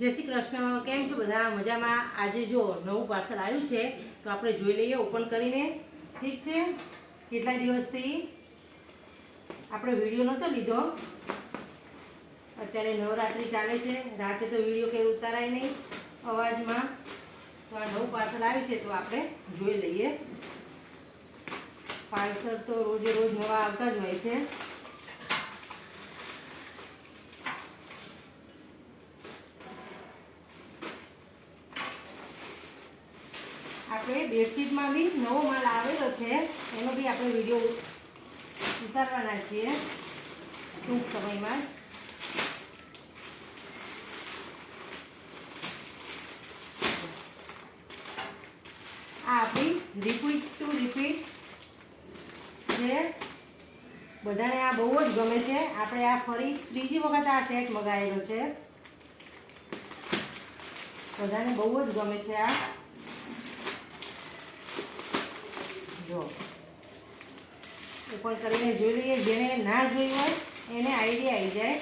જય શ્રી કૃષ્ણ, કેમ છો બધા? મજામાં? આજે જો નવું પાર્સલ આવ્યું છે, તો આપણે જોઈ લઈએ, ઓપન કરીને. ઠીક છે? કેટલા દિવસથી આપણે વીડિયો નહોતો લીધો? અત્યારે નવરાત્રિ ચાલે છે. રાતે તો વીડિયો કંઈ ઉતારાય નહીં અવાજમાં. તો આ નવું પાર્સલ આવ્યું છે, તો આપણે જોઈ લઈએ. પાર્સલ તો રોજે રોજ નવા આવતા જ હોય છે. આપણે બેડશીટમાં બી નવો માલ આવેલો છે. એનો બી આપણે વીડિયો ઉતારવાના છીએ. ટૂંક સમયમાં. આ આપણી રિપીટ ટુ રિપીટ છે. બધાને આ બહુ જ ગમે છે. આપણે આ ફરી ત્રીજી વખત આ સેટ મગાવેલો છે. બધાને બહુ જ ગમે છે આ. જો. ઉપર કરીને જોઈ લઈએ, જેને ના જોઈ હોય એને આઈડિયા આવી જાય.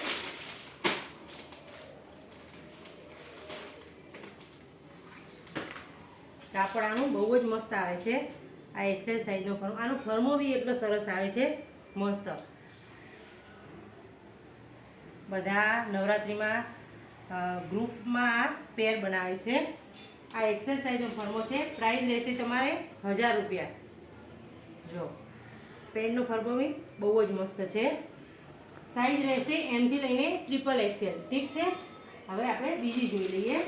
કાપડ આનું બહુ જ મસ્ત આવે છે. આ એક્સેલ સાઇઝનો ફર્મો. આનો ફર્મો બી એટલો સરસ આવે છે. મસ્ત. બધા નવરાત્રિમાં ગ્રુપમાં આ પેર બનાવે છે. આ એક્સેલ સાઇઝનો ફર્મો છે. પ્રાઇસ રહેશે તમારે હજાર રૂપિયા. જો, પેનનો ફર્મો બહુ જ મસ્ત છે. સાઈઝ રહેશે એમથી લઈને ટ્રિપલ એક્સેલ ઠીક છે? હવે આપણે બીજી જોઈ લઈએ.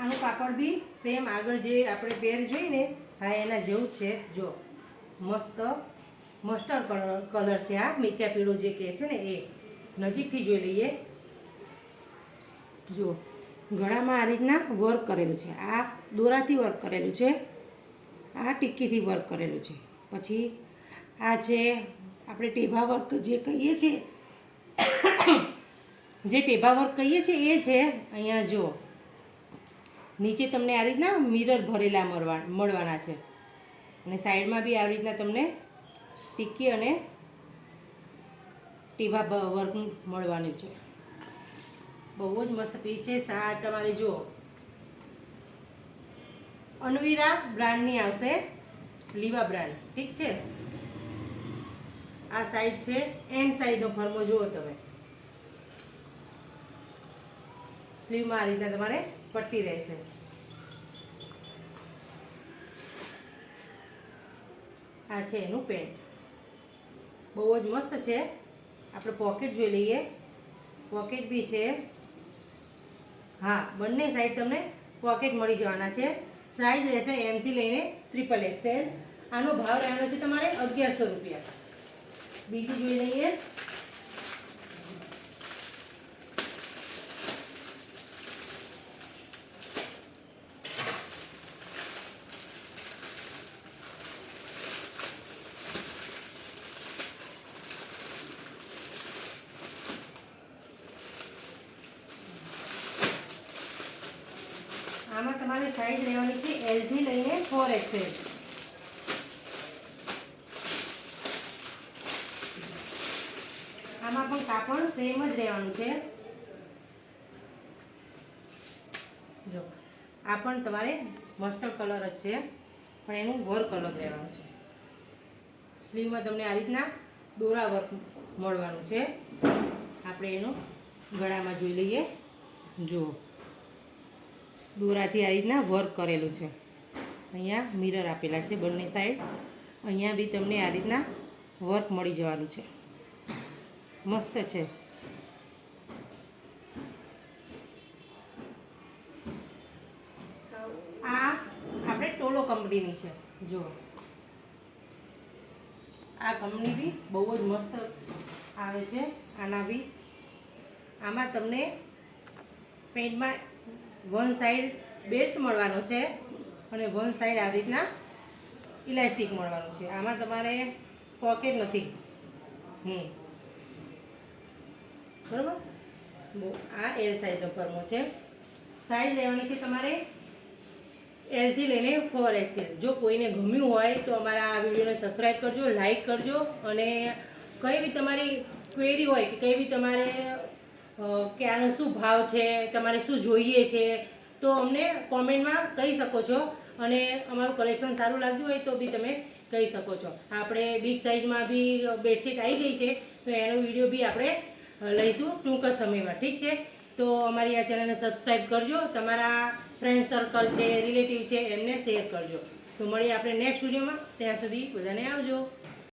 આનું કાપડ બી સેમ આગળ જે આપણે પેર જોઈને હા, એના જેવું જ છે. જો, મસ્ત મસ્ટર્ડ કલર કલર છે આ, મીઠા પીળો જે કહે છે ને એ. નજીકથી જોઈ લઈએ. જો, ગળામાં આ રીતના વર્ક કરેલું છે. આ દોરાથી વર્ક કરેલું છે. આ ટીક્કીથી વર્ક કરેલું છે. પછી આ છે, આપણે ટેભા વર્ક જે કહીએ છીએ જે ટેભા વર્ક કહીએ છીએ એ છે, અહીંયા જો. નીચે તમને આ રીતના મિરર ભરેલા મળવા મળવાના છે. અને સાઈડમાં બી આવી રીતના તમને ટીકી અને ટીભા વર્ક મળવાનું છે. બહુ જ મસ્ત પી છે. સા તમારે જુઓ. અનવીરા બ્રાન્ડની આવશે લીવા બ્રાન્ડ. ઠીક છે? આ સાઈઝ છે. એમ સાઈઝનો ફર્મો જુઓ તમે. સ્લીવમાં આ રીતના તમારે પટ્ટી રહેશે. આ છે એનું પેન્ટ. બહુ જ મસ્ત છે. આપણે પોકેટ જોઈ લઈએ. પોકેટ બી છે. હા, બંને સાઈડ તમને પોકેટ મળી જવાના છે. સાઈઝ રહેશે એમથી લઈને ટ્રિપલ એક્સેલ આનો ભાવ રહેવાનો છે તમારે અગિયારસો રૂપિયા. બીજું જોઈ લઈએ. તમારે સાઈઝ રહેવાની છે એલજી લઈને ફોર એક્સેલ આમાં પણ કાપડ સેમ જ રહેવાનું છે. જો, આ પણ તમારે મસ્ટર્ડ કલર જ છે, પણ એનું વર્ક કલર રહેવાનું છે. સ્લીવમાં તમને આ રીતના દોરા વર્ક મળવાનું છે. આપણે એનું ગળામાં જોઈ લઈએ. જુઓ. દોરાથી આ રીતના વર્ક કરેલું છે. અહીંયા મિરર આપેલા છે બંને સાઈડ અહીંયા બી તમને આ રીતના વર્ક મળી જવાનું છે. મસ્ત છે. આ આપણે ટોલો કંપનીની છે. જો આ કંપની બી બહુ જ મસ્ત આવે છે. આના બી. આમાં તમને પેન્ટમાં વન સાઈડ બેલ્ટ મળવાનો છે અને વન સાઈડ આવી રીતના ઇલાસ્ટિક મળવાનું છે. આમાં તમારે પોકેટ નથી. હમ. બરાબર? આ એલ સાઈઝનો ફરમો છે. સાઈઝ લેવાની છે તમારે એલથી લઈને ફોર એક્સેલ જો કોઈને ગમ્યું હોય તો અમારા આ વિડીયોને સબસ્ક્રાઈબ કરજો લાઈક કરજો અને કઈ બી તમારી ક્વેરી હોય કે કઈ બી તમારે કે આનો શું ભાવ છે, તમારે શું જોઈએ છે, તો અમને કોમેન્ટમાં કહી શકો છો. અને અમારું કલેક્શન સારું લાગ્યું હોય તો બી તમે કહી શકો છો. આપણે બિગ સાઇઝમાં બી બેડશીટ આવી ગઈ છે, તો એનો વીડિયો બી આપણે લઈશું ટૂંક સમયમાં. ઠીક છે? તો અમારી આ ચેનલને સબસ્ક્રાઈબ કરજો. તમારા ફ્રેન્ડ સર્કલ છે રિલેટિવ છે, એમને શેર કરજો. તો મળીએ આપણે નેક્સ્ટ વિડીયોમાં ત્યાં સુધી બધાને આવજો.